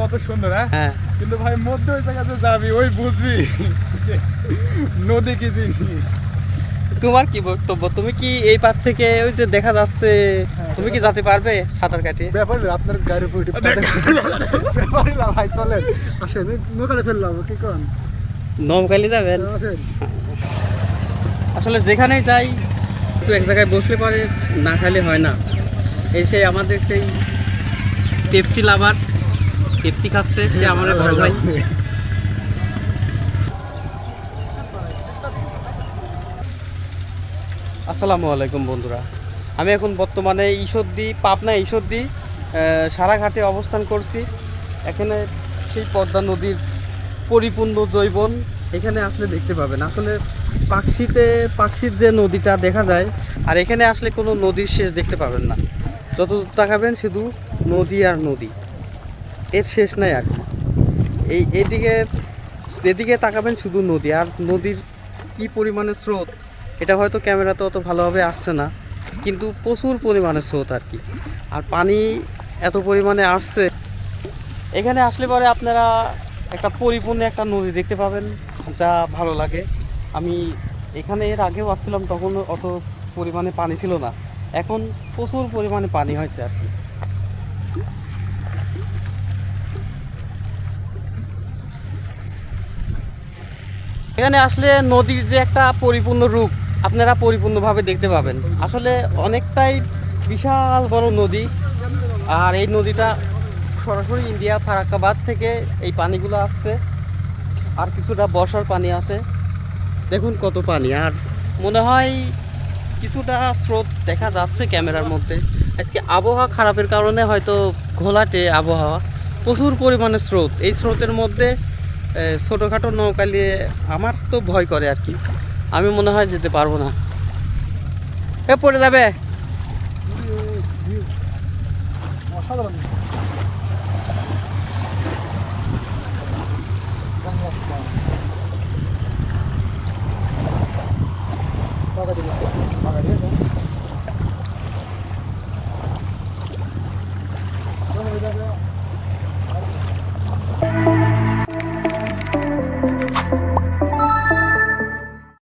কত সুন্দর হ্যাঁ? হ্যাঁ। কিন্তু ভাই মধ্য ওই জায়গাতে যাবি ওই বুঝবি নদী কি জিনিস। তোমার কি বক্তব্য? তুমি কি এই পার থেকে ওই যে দেখা যাচ্ছে তুমি কি যেতে পারবে সাঁতার কাটিয়ে ব্যাপারে আপনার গাড়ির উপর ব্যাপারে না ভাই চলেন। আসেন নৌকালে ফেললাম কি কন? নৌকালি যাবেন? আসেন। আসলে যেখানেই যাই একটু এক জায়গায় বসলে পরে না খাইলে হয় না। এই সেই আমাদের সেই পেপসি লাভার পেপসি খাচ্ছে, সে আমাদের বড় ভাই। আসসালামু আলাইকুম বন্ধুরা। আমি এখন বর্তমানে ঈশ্বরদী, পাবনা ঈশ্বরদী সারাঘাটে অবস্থান করছি। এখানে সেই পদ্মা নদীর পরিপূর্ণ জৈবন এখানে আসলে দেখতে পাবেন। আসলে পাকশিতে, পাকশির যে নদীটা দেখা যায়, আর এখানে আসলে কোনো নদীর শেষ দেখতে পাবেন না। যতদূর তাকাবেন শুধু নদী আর নদী। এর শেষ নাই আর কি। এই এদিকে যেদিকে তাকাবেন শুধু নদী। আর নদীর কি পরিমাণে স্রোত, এটা হয়তো ক্যামেরাতে অত ভালোভাবে আসছে না। কিন্তু প্রচুর পরিমাণে স্রোত আর কি। আর পানি এত পরিমাণে আসছে। এখানে আসলে পরে আপনারা একটা পরিপূর্ণ একটা নদী দেখতে পাবেন, যা ভালো লাগে। আমি এখানে এর আগেও আসছিলাম, তখন অত পরিমাণে পানি ছিল না। এখন প্রচুর পরিমাণে পানি হয়েছে আর কি। এখানে আসলে নদীর যে একটা পরিপূর্ণ রূপ, আপনারা পরিপূর্ণভাবে দেখতে পাবেন। আসলে অনেকটাই বিশাল বড় নদী, আর এই নদীটা সরাসরি ইন্ডিয়া ফারাক্কাবাদ থেকে এই পানিগুলো আসছে, আর কিছুটা বর্ষার পানি আছে। দেখুন কত পানি, আর মনে হয় কিছুটা স্রোত দেখা যাচ্ছে ক্যামেরার মধ্যে। আজকে আবহাওয়া খারাপের কারণে হয়তো ঘোলাটে আবহাওয়া, প্রচুর পরিমাণে স্রোত। এই স্রোতের মধ্যে ছোটোখাটো নৌকা নিয়ে আমার তো ভয় করে আর কি। আমি মনে হয় যেতে পারব না। এ, পড়ে যাবে। অসাধারণ